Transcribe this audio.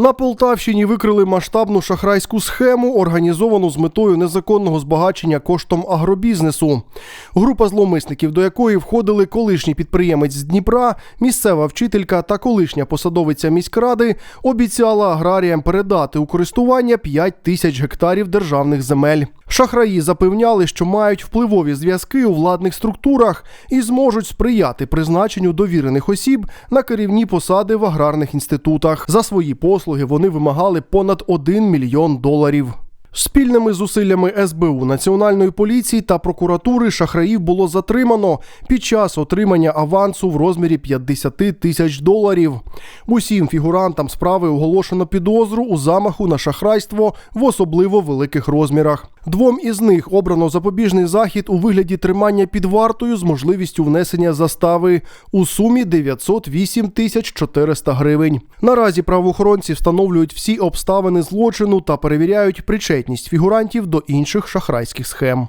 На Полтавщині викрили масштабну шахрайську схему, організовану з метою незаконного збагачення коштом агробізнесу. Група зловмисників, до якої входили колишній підприємець з Дніпра, місцева вчителька та колишня посадовиця міськради, обіцяла аграріям передати у користування 5 тисяч гектарів державних земель. Шахраї запевняли, що мають впливові зв'язки у владних структурах і зможуть сприяти призначенню довірених осіб на керівні посади в аграрних інститутах. За свої послуги вони вимагали понад 1 мільйон доларів. Спільними зусиллями СБУ, Національної поліції та прокуратури шахраїв було затримано під час отримання авансу в розмірі 50 тисяч доларів. Усім фігурантам справи оголошено підозру у замаху на шахрайство в особливо великих розмірах. Двом із них обрано запобіжний захід у вигляді тримання під вартою з можливістю внесення застави у сумі 908 тисяч 400 гривень. Наразі правоохоронці встановлюють всі обставини злочину та перевіряють причетність фігурантів до інших шахрайських схем.